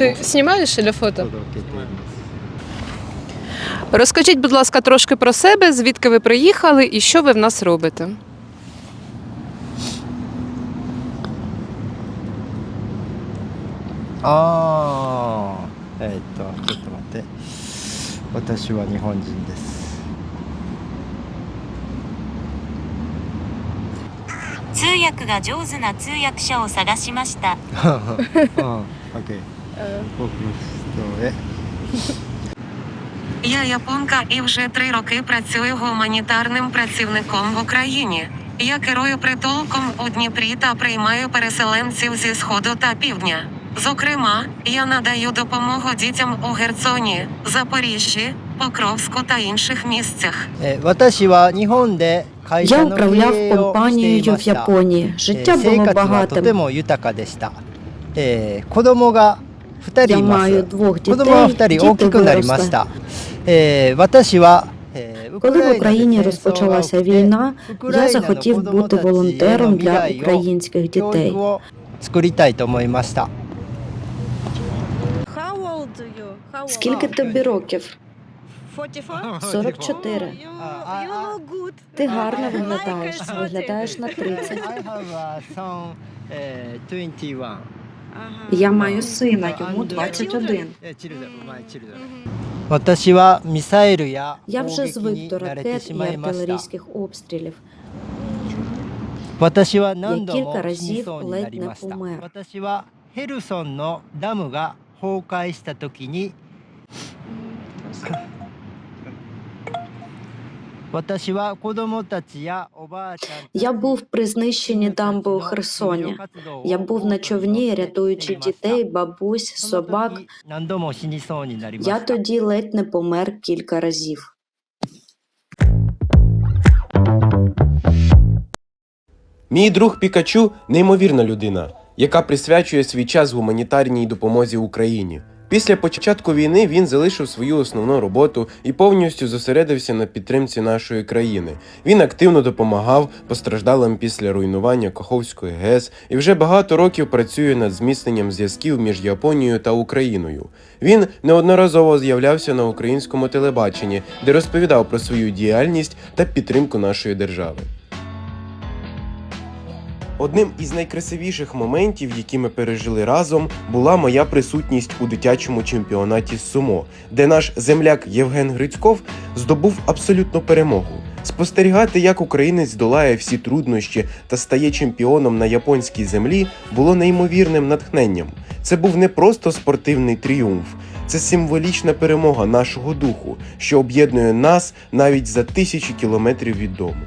Ти знімаєш для фото? 届けています。 Розкажіть, будь ласка, трошки про себе, звідки ви приїхали і що ви в нас робите? ああ、えーっと、ちょっと待って。私は日本人です。通訳が上手な通訳者を探しました。 а, окей. Попустове. Я японка і вже три роки працюю гуманітарним працівником в Україні. Я керую притулком у Дніпрі та приймаю переселенців зі сходу та півдня. Зокрема, я надаю допомогу дітям у Герцоні, Запоріжжі, Покровську та інших місцях. えー私は日本で会 Я 社の経 управляв 営をしてい компанією ま в した。 Японії. えー Життя 生 було 活はとて багатим. 2人います。子供は2人大きくなりました。えー、私は Коли в Україні розпочалася війна, я захотів бути волонтером для українських дітей. Скільки тобі років? 44. Ти гарно виглядаєш. Виглядаєш на 30. I have a son, えー21. Ага. Я маю сина, А, йому а, 21. えチルドお前チルド私はミサイルや Я 砲 вже 撃 звик に до 慣れて ракет し і まいました артилерійських обстрілів. 私は Я 何度も кілька 死に разів そうになり ледь まし не た помер. 私はヘルソンのダムが崩壊した時に Я був при знищенні дамби у Херсоні. Я був на човні, рятуючи дітей, бабусь, собак. Я тоді ледь не помер кілька разів. Мій друг Пікачу неймовірна людина, яка присвячує свій час гуманітарній допомозі Україні. Після початку війни він залишив свою основну роботу і повністю зосередився на підтримці нашої країни. Він активно допомагав постраждалим після руйнування Каховської ГЕС і вже багато років працює над зміцненням зв'язків між Японією та Україною. Він неодноразово з'являвся на українському телебаченні, де розповідав про свою діяльність та підтримку нашої держави. Одним із найкрасивіших моментів, які ми пережили разом, була моя присутність у дитячому чемпіонаті з сумо, де наш земляк Євген Грицьков здобув абсолютну перемогу. Спостерігати, як українець долає всі труднощі та стає чемпіоном на японській землі, було неймовірним натхненням. Це був не просто спортивний тріумф, це символічна перемога нашого духу, що об'єднує нас навіть за тисячі кілометрів від дому.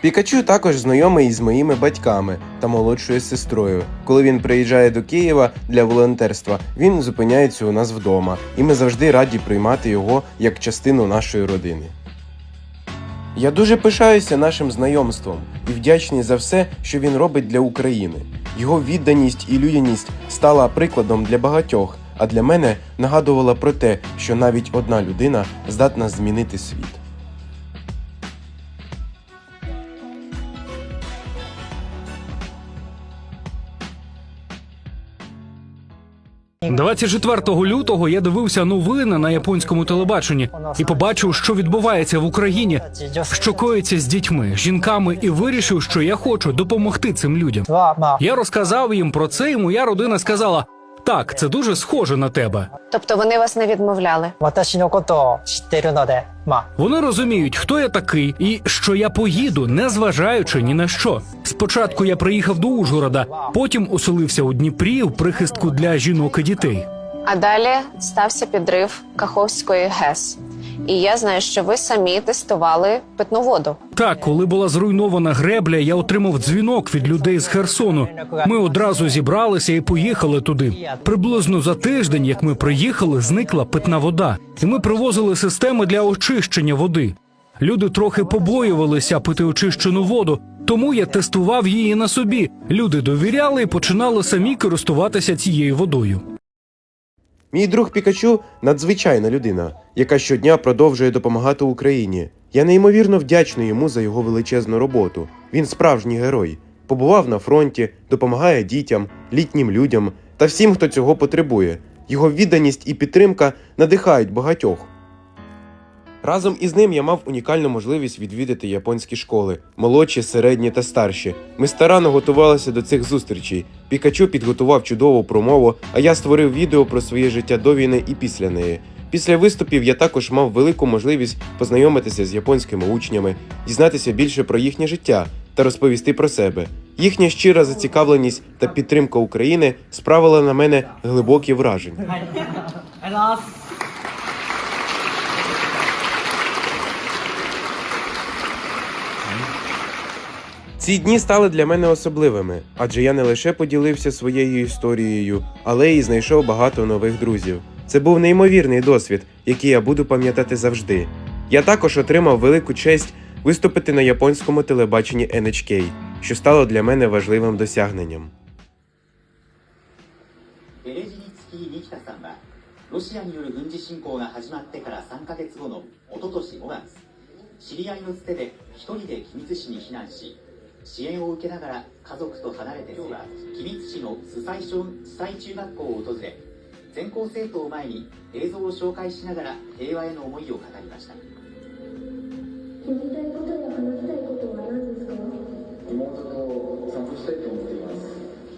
Пікачу також знайомий із моїми батьками та молодшою сестрою. Коли він приїжджає до Києва для волонтерства, він зупиняється у нас вдома, і ми завжди раді приймати його як частину нашої родини. Я дуже пишаюся нашим знайомством і вдячний за все, що він робить для України. Його відданість і людяність стала прикладом для багатьох, а для мене нагадувала про те, що навіть одна людина здатна змінити світ. 24 лютого я дивився новини на японському телебаченні і побачив, що відбувається в Україні, що коїться з дітьми, жінками, і вирішив, що я хочу допомогти цим людям. Я розказав їм про це, і моя родина сказала: так, це дуже схоже на тебе. Тобто вони вас не відмовляли. Вони розуміють, хто я такий і що я поїду, не зважаючи ні на що. Спочатку я приїхав до Ужгорода, потім оселився у Дніпрі в прихистку для жінок і дітей. А далі стався підрив Каховської ГЕС. І я знаю, що ви самі тестували питну воду. Так, коли була зруйнована гребля, я отримав дзвінок від людей з Херсону. Ми одразу зібралися і поїхали туди. Приблизно за тиждень, як ми приїхали, зникла питна вода, і ми привозили системи для очищення води. Люди трохи побоювалися пити очищену воду, тому я тестував її на собі. Люди довіряли і починали самі користуватися цією водою. Мій друг Пікачу надзвичайна людина, яка щодня продовжує допомагати Україні. Я неймовірно вдячний йому за його величезну роботу. Він справжній герой. Побував на фронті, допомагає дітям, літнім людям та всім, хто цього потребує. Його відданість і підтримка надихають багатьох. Разом із ним я мав унікальну можливість відвідати японські школи, молодші, середні та старші. Ми старанно готувалися до цих зустрічей. Пікачу підготував чудову промову, а я створив відео про своє життя до війни і після неї. Після виступів я також мав велику можливість познайомитися з японськими учнями, дізнатися більше про їхнє життя та розповісти про себе. Їхня щира зацікавленість та підтримка України справила на мене глибокі враження. Ці дні стали для мене особливими, адже я не лише поділився своєю історією, але й знайшов багато нових друзів. Це був неймовірний досвід, який я буду пам'ятати завжди. Я також отримав велику честь виступити на японському телебаченні NHK, що стало для мене важливим досягненням. 支援を受けながら家族と離れて今日は君津市の須西小須西中学校を訪れ全校生徒を前に映像を紹介しながら平和への思いを語りました。聞きたいことや話したいことは何ですか？妹と散歩したいと思っています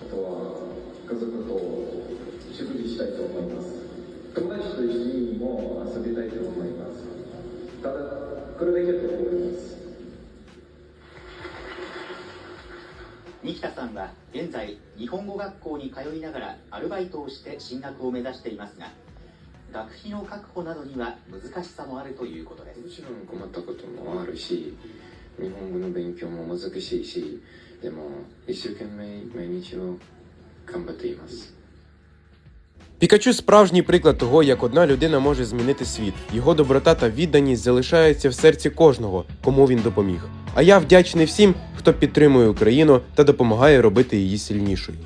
あとは家族と食事したいと思います。友達と一緒にも遊びたいと思います。さんは現在日本語学校に通いながらアルバイトをして進学を目指していますが学費の確保などには難しさもあるということです。もちろん困ったこともあるし日本語の勉強も難しいしでも一生懸命毎日を頑張っています。Пікачу справжній приклад того, як одна людина може змінити світ. Його доброта та відданість залишаються в серці кожного, кому він допоміг. А я вдячний всім, хто підтримує Україну та допомагає робити її сильнішою.